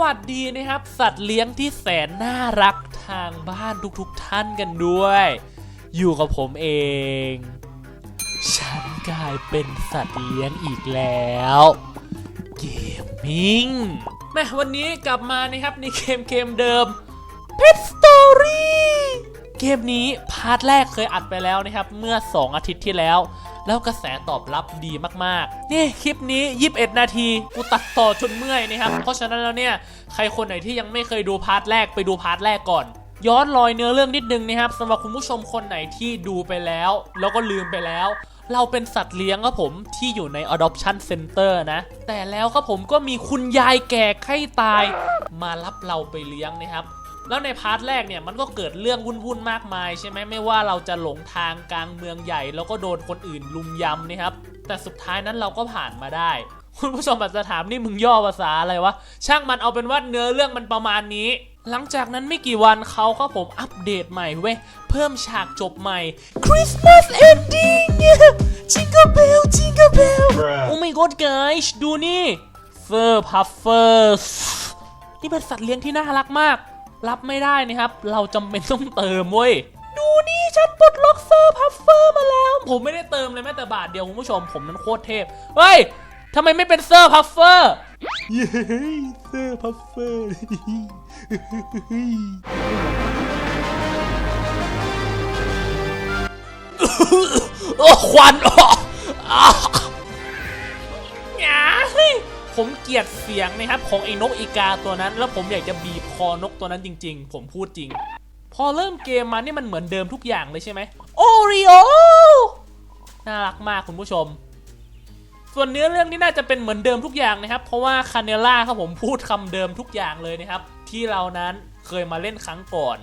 วัสดีนะครับ สัตว์เลี้ยงที่แสนน่ารักทางบ้านทุกๆท่านกันด้วย อยู่กับผมเอง ฉันกลายเป็นสัตว์เลี้ยงอีกแล้ว เกมมิ่งแม่วันนี้กลับมานะครับในเกมเกมเดิม Pet Story เกมนี้พาร์ทแรกเคยอัดไปแล้วนะครับ เมื่อ 2 อาทิตย์ที่แล้ว แล้วกระแสตอบรับดีมากๆ นี่คลิปนี้ 21 นาทีกูตัดต่อจนเมื่อยนะครับ เพราะฉะนั้นแล้วเนี่ยใครคนไหนที่ยังไม่เคยดูพาร์ทแรกไปดูพาร์ทแรกก่อนย้อนรอยเนื้อเรื่องนิดนึงนะครับสำหรับคุณผู้ชมคนไหนที่ดูไปแล้ว แล้วก็ลืมไปแล้ว เราเป็นสัตว์เลี้ยงครับผมที่อยู่ใน adoption center นะ แต่แล้วครับผมก็มีคุณยายแก่ไข้ตาย มารับเราไปเลี้ยงนะครับ แล้วในพาร์ทแรกเนี่ยมันก็เกิดเรื่องวุ่นๆมากมายใช่ไหมไม่ว่าเราจะหลงทางกลางเมืองใหญ่ แล้วก็โดนคนอื่นลุมยำนะครับแต่สุดท้ายนั้นเราก็ผ่านมาได้ คุณผู้ชมอาจจะถามนี่มึงย่อภาษาอะไรวะช่างมันเอาเป็นว่าเนื้อเรื่องมันประมาณนี้ หลังจากนั้นไม่กี่วันเขาก็ผมอัปเดตใหม่เว้ยเพิ่มฉากจบใหม่ Christmas ending Jingle bell Jingle bell Bruh. Oh my god guys ดูนี่ Fur Puffers นี่เป็นสัตว์เลี้ยงที่น่ารักมาก รับไม่ได้นะครับ เราจำเป็นต้องเติมเว้ย ดูนี่ฉันปลดล็อกเซอร์พัฟเฟอร์มาแล้ว ผมไม่ได้เติมเลยแม้แต่บาทเดียวคุณผู้ชมผมนั้นโคตรเทพ เฮ้ยทำไมไม่เป็นเซอร์พัฟเฟอร์เย้เซอร์พัฟเฟอร์โอ้ควันออกอะหงาย ผมเกลียดเสียงนะครับของไอ้นกอีกาตัวนั้น แล้วผมอยากจะบีบคอนกตัวนั้นจริง ๆ ผมพูดจริง พอเริ่มเกมมานี่มันเหมือนเดิมทุกอย่างเลยใช่ไหมโอริโอน่ารักมากคุณผู้ชม ส่วนเนื้อเรื่องนี่น่าจะเป็นเหมือนเดิมทุกอย่างนะครับ เพราะว่าคาเนล่าครับผมพูดคำเดิมทุกอย่างเลยนะครับ ที่เรานั้นเคยมาเล่นครั้งก่อน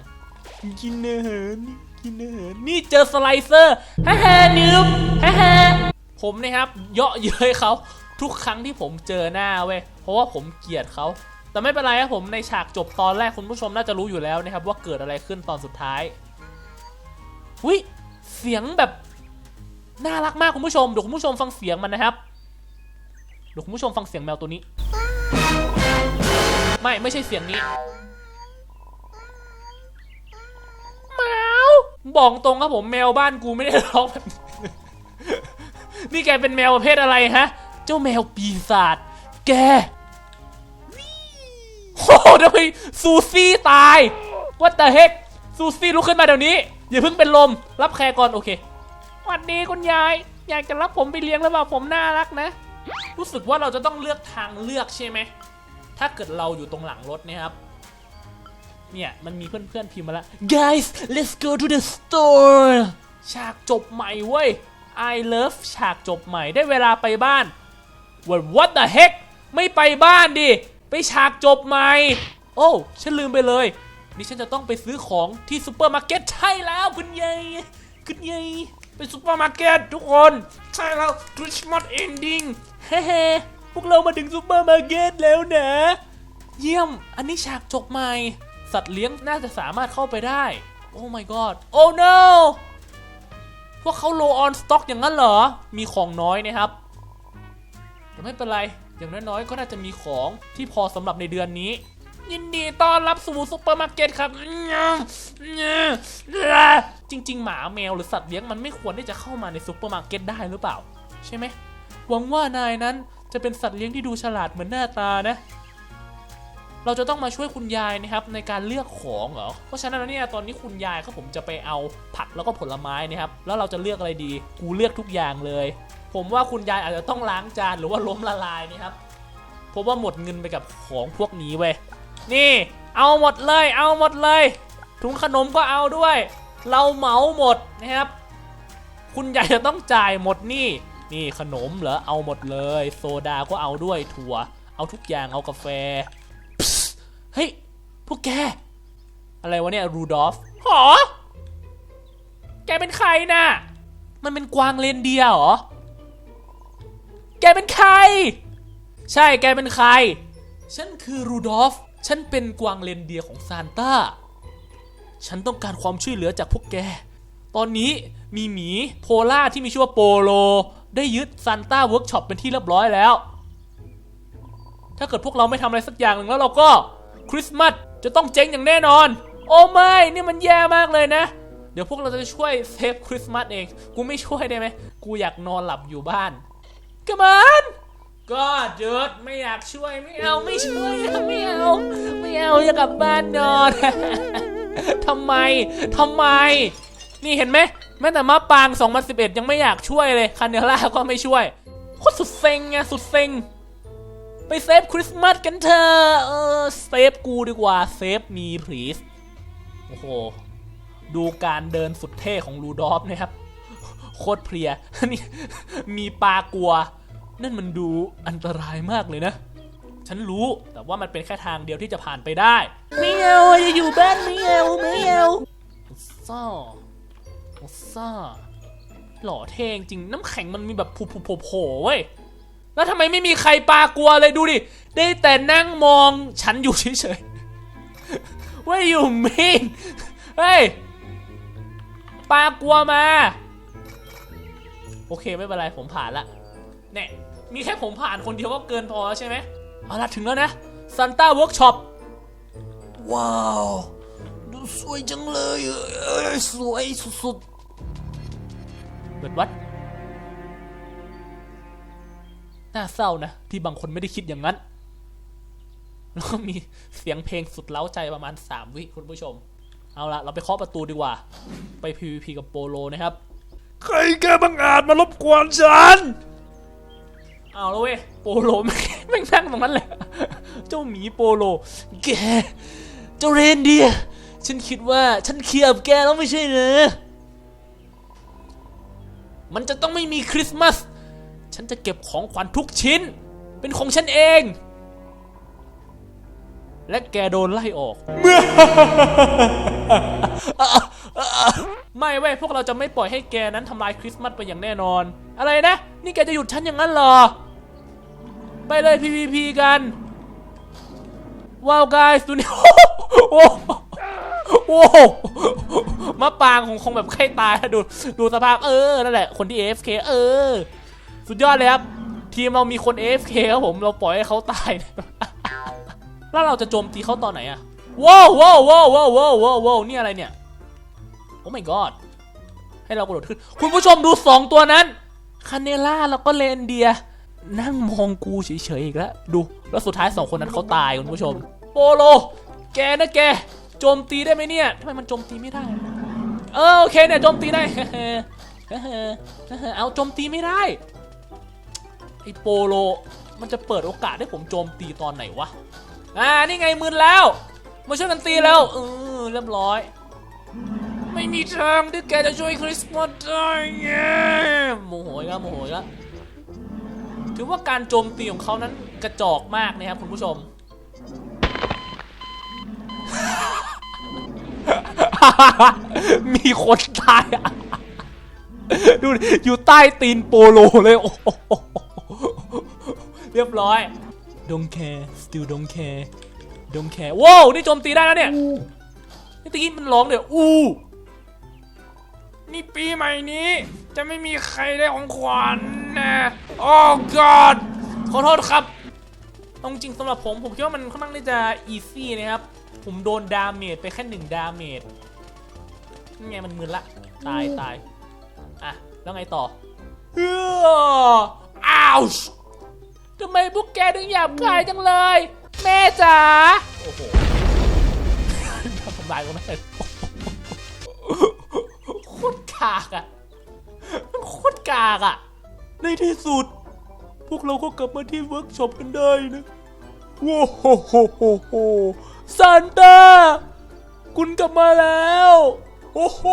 กินอาหารกินอาหารนี่เจอสไลเซอร์ฮ่าฮ่านิวฮ่าฮ่าผมนะครับเยาะเย้ยเขา ทุกครั้งที่ผมเจอหน้าเว้ยเพราะว่าผมเกลียดเขาแต่ไม่เป็นไรครับผมในฉากจบตอนแรกคุณผู้ชมน่าจะรู้อยู่แล้วนะครับว่าเกิดอะไรขึ้นตอนสุดท้ายวิเสียงแบบน่ารักมากคุณผู้ชมเดี๋ยวคุณผู้ชมฟังเสียงมันนะครับเดี๋ยวคุณผู้ชมฟังเสียงแมวตัวนี้ ไม่ไม่ใช่เสียงนี้แมวบอกตรงครับผมแมวบ้านกูไม่ได้ร้องแบบนี้นี่แกเป็นแมวประเภทอะไรฮะ เจ้าแมวปีศาจแกโอ้โหทำไมซูซี่ตาย What the heck ซูซี่ลุกขึ้นมาเดี๋ยวนี้ อย่าเพิ่งเป็นลม รับแขกก่อนโอเคสวัสดีคุณยาย อยากจะรับผมไปเลี้ยงหรือเปล่าผมน่ารักนะ รู้สึกว่าเราจะต้องเลือกทางเลือกใช่ไหม ถ้าเกิดเราอยู่ตรงหลังรถนะครับ เนี่ย มันมีเพื่อนๆพิมพ์มาแล้ว guys let's go to the store ฉากจบใหม่เว้ย I love ฉากจบใหม่ได้เวลาไปบ้าน what what the heck ไม่ไปบ้านดิ ไปฉากจบใหม่ โอ้ฉันลืมไปเลย นี่ฉันจะต้องไปซื้อของที่ซูเปอร์มาร์เก็ตใช่แล้วคุณยายคุณยายไปซูเปอร์มาร์เก็ตทุกคน ใช่แล้ว Christmas ending เฮ้พวกเรามาถึงซูเปอร์มาร์เก็ตแล้วนะ เยี่ยม อันนี้ฉากจบใหม่ สัตว์เลี้ยงน่าจะสามารถเข้าไปได้ โอ้ my god โอ้ no พวกเขา low on stock อย่างนั้นเหรอ มีของน้อยนะครับ แต่ไม่เป็นไร อย่างน้อยๆ ก็น่าจะมีของที่พอสำหรับในเดือนนี้ ยินดีต้อนรับสู่ซุปเปอร์มาร์เก็ตครับ จริง ๆ หมาแมวหรือสัตว์เลี้ยงมันไม่ควรที่จะเข้ามาในซุปเปอร์มาร์เก็ตได้หรือเปล่า ใช่ไหมหวังว่านายนั้นจะเป็นสัตว์เลี้ยงที่ดูฉลาดเหมือนหน้าตานะ เราจะต้องมาช่วยคุณยายนะครับในการเลือกของเหรอ เพราะฉะนั้นเนี่ยตอนนี้คุณยายครับผมจะไปเอาผักแล้วก็ผลไม้นะครับ แล้วเราจะเลือกอะไรดี กูเลือกทุกอย่างเลย ผมว่าคุณยายอาจจะต้องล้างจานหรือว่าล้มละลายนะครับเพราะว่าหมดเงินไปกับของพวกนี้เว้ย นี่ เอาหมดเลย เอาหมดเลย ถุงขนมก็เอาด้วย เราเหมาหมดนะครับ คุณยายจะต้องจ่ายหมดนี่ นี่ขนมเหรอ เอาหมดเลย โซดาก็เอาด้วย ถั่ว เอาทุกอย่าง เอากาแฟ เฮ้ย พวกแก อะไรวะเนี่ยรูดอฟหอแกเป็นใครน่ะ มันเป็นกวางเรนเดียร์เหรอ แกเป็นใคร ใช่แกเป็นใคร ฉันคือรูดอฟ ฉันเป็นกวางเรนเดียร์ของซานต้า ฉันต้องการความช่วยเหลือจากพวกแก ตอนนี้มีหมีโพล่าที่มีชื่อว่าโปโล ได้ยึดซานต้าเวิร์กช็อปเป็นที่เรียบร้อยแล้ว ถ้าเกิดพวกเราไม่ทำอะไรสักอย่างหนึ่งแล้วเราก็ คริสต์มาสจะต้องเจ๊งอย่างแน่นอน โอ้ไม่นี่มันแย่มากเลยนะ เดี๋ยวพวกเราจะช่วยเซฟคริสต์มาสเอง กูไม่ช่วยได้ไหมกูอยากนอนหลับอยู่บ้านกมันก็เจิดไม่อยากช่วยไม่เอาไม่ช่วยไม่เอาไม่เอาอยากกลับบ้านนอนทำไมทำไม นี่เห็นไหมแม้แต่มะปาง 2011 ยังไม่อยากช่วยเลยคาเนล่าก็ไม่ช่วยโคตรสุดเซ็งไงสุดเซ็ง ไปเซฟคริสต์มาสกันเถอะเออเซฟกูดีกว่าเซฟมีพรีสโอ้โห ดูการเดินสุดเท่ของลูดอฟนะครับ โคตรเพลียนี่มีปลากลัว นั่นมันดูอันตรายมากเลยนะ ฉันรู้แต่ว่ามันเป็นแค่ทางเดียวที่จะผ่านไปได้ ไม่เอาจะอยู่บ้านไม่เอาไม่เอาซ่าซ่าหล่อเท่จริง น้ำแข็งมันมีแบบผุผุโผล่ๆเว้ย แล้วทำไมไม่มีใครปลากลัวเลยดูดิ ได้แต่นั่งมองฉันอยู่เฉยๆ ว่าอยู่มินเฮ้ยปลากลัวมา โอเคไม่เป็นไรผมผ่านละเนี่ยมีแค่ผมผ่านคนเดียวก็เกินพอใช่ไหมเอาละถึงแล้วนะซันต้าเวิร์กช็อปว้าว ดูสวยจังเลยเอ้ยสวยสุดๆเปิดวัด น่าเศร้านะ ที่บางคนไม่ได้คิดอย่างนั้น แล้วก็มีเสียงเพลงสุดเล้าใจประมาณ3วิคุณผู้ชม เอาละเราไปเคาะประตูดีกว่า ไป PVP กับโปโลนะครับๆใครแกบังอาจมารบกวนฉัน เอาแล้วเว้ยโปโลแม่งแม่งนั่งตรงนั้นเลยเจ้าหมีโปโล แก เจ้าเรนเดียร์ฉันคิดว่าฉันเคลียร์กับแกแล้วไม่ใช่เหรอมันจะต้องไม่มีคริสต์มาส ฉันจะเก็บของขวัญทุกชิ้น เป็นของฉันเอง และแกโดนไล่ออก ไม่เว้ยพวกเราจะไม่ปล่อยให้แกนั้นทำลายคริสต์มาสไปอย่างแน่นอน อะไรนะ นี่แกจะหยุดฉันอย่างนั้นเหรอ ไปเลย PVP กัน ว้าว guys ดูนี่โอ้โหโอ้โหมะปางของคงแบบใกล้ตายดูดูสภาพเออ นั่นแหละ คนที่ AFK เออ สุดยอดเลยครับ ทีมเรามีคน AFK ครับผมเราปล่อยให้เขาตาย แล้วเราจะโจมตีเขาตอนไหนอะว้าวว้าวว้าวว้าวว้าวว้าวนี่อะไรเนี่ยโอ้ my god ให้เรากระโดดขึ้น คุณผู้ชมดูสองตัวนั้นคาเนล่าแล้วก็เลนเดีย นั่งมองกูเฉยๆอีกแล้วดูแล้วสุดท้ายสองคนนั้นเขาตายคุณผู้ชม โปโล แกนะแกโจมตีได้ไหมเนี่ยทำไมมันโจมตีไม่ได้ เออโอเคเนี่ยโจมตีได้เอาโจมตีไม่ได้ ไอโปโล มันจะเปิดโอกาสให้ผมโจมตีตอนไหนวะ อ่า นี่ไงมืนแล้ว มาช่วยกันตีแล้วเออเรียบร้อย ไม่มีทางที่แกจะช่วยคริสมาสได้ไงโมโหอีกแล้วโมโหแล้วถือว่าการโจมตีของเขานั้นกระจอกมากนะครับคุณผู้ชม มีคนตาย ดูดิอยู่ใต้ตีนโปโลเลย โอ้ เรียบร้อย don't care still don't care don't care ว้าวนี่โจมตีได้แล้วเนี่ยนี่ตะกี้มันร้องเดี๋ยวอู้นี่ปีใหม่นี้ จะไม่มีใครได้ของขวัญนะโอ้ god ขอโทษครับเอาจริงๆสำหรับผมผมคิดว่ามันค่อนข้างที่จะอีซี่นะครับ ผมโดนดาเมจไปแค่หนึ่งดาเมจนี่ไงมันมึนละ ตายตายอะ แล้วไงต่อเอออ้าว ทำไมพวกแกถึงหยาบคายจังเลย แม่จ๋าโอ้โหทำลายก็ไม่ได้โคตรกากอะมันโคตรกากอะในที่สุด พวกเราก็กลับมาที่เวิร์กช็อปกันได้นะว้าวโหโหโหโหซานต้าคุณกลับมาแล้วโอ้โห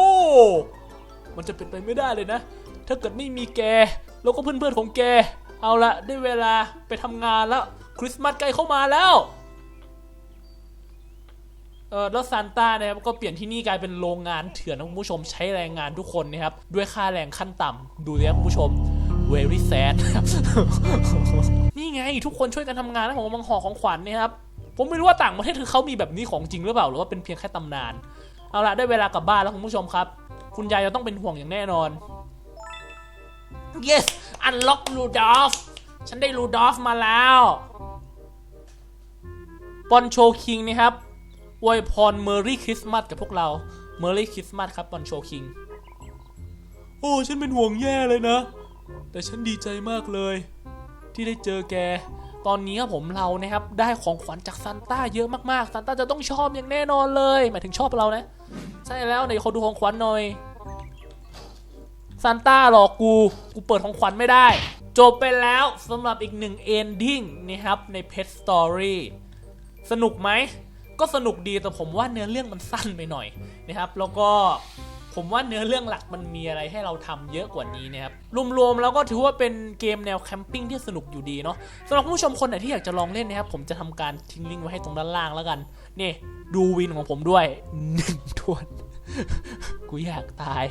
มันจะเป็นไปไม่ได้เลยนะ ถ้าเกิดไม่มีแก แล้วก็เพื่อนๆของแก เอาละได้เวลาไปทำงานแล้วคริสต์มาสใกล้เข้ามาแล้วเออแล้วซานต้านะครับก็เปลี่ยนที่นี่กลายเป็นโรงงานเถื่อนนะคุณผู้ชมใช้แรงงานทุกคนนะครับ ด้วยค่าแรงขั้นต่ำดูเลยครับคุณผู้ชม very sad นะครับนี่ไงทุกคนช่วยกันทำงานนะผมกำลังห่อของขวัญนะครับ ผมไม่รู้ว่าต่างประเทศคือเขามีแบบนี้ของจริงหรือเปล่า หรือว่าเป็นเพียงแค่ตำนาน เอาละได้เวลากลับบ้านแล้วคุณผู้ชมครับ คุณยายจะต้องเป็นห่วงอย่างแน่นอน yes unlock Rudolph ฉันได้ Rudolph มาแล้วปอนโชคิงนะครับอวยพรเมอรี่คริสต์มาสกับพวกเรา เมอรี่คริสต์มาสครับปอนโชคิง โอ้ ฉันเป็นห่วงแย่เลยนะ แต่ฉันดีใจมากเลย ที่ได้เจอแก ตอนนี้ผมเรานะครับ ได้ของขวัญจากซานต้าเยอะมากๆซานต้าจะต้องชอบอย่างแน่นอนเลย หมายถึงชอบเรานะ ใช่แล้วไหนขอดูของขวัญหน่อย ซานต้าหลอกกู กูเปิดของขวัญไม่ได้ จบไปแล้วสำหรับอีกหนึ่งเอนดิ้งนะครับใน Pet Story สนุกไหม ก็สนุกดีแต่ผมว่าเนื้อเรื่องมันสั้นไปหน่อยนะครับ แล้วก็ผมว่าเนื้อเรื่องหลักมันมีอะไรให้เราทำเยอะกว่านี้นะครับ รวมๆแล้วก็ถือว่าเป็นเกมแนวแคมปิ้งที่สนุกอยู่ดีเนาะสำหรับผู้ชมคนไหนที่อยากจะลองเล่นนะครับ ผมจะทำการทิ้งลิงก์ไว้ให้ตรงด้านล่างแล้วกัน นี่ ดูวินของผมด้วยหนึ่งทวน กูอยากตาย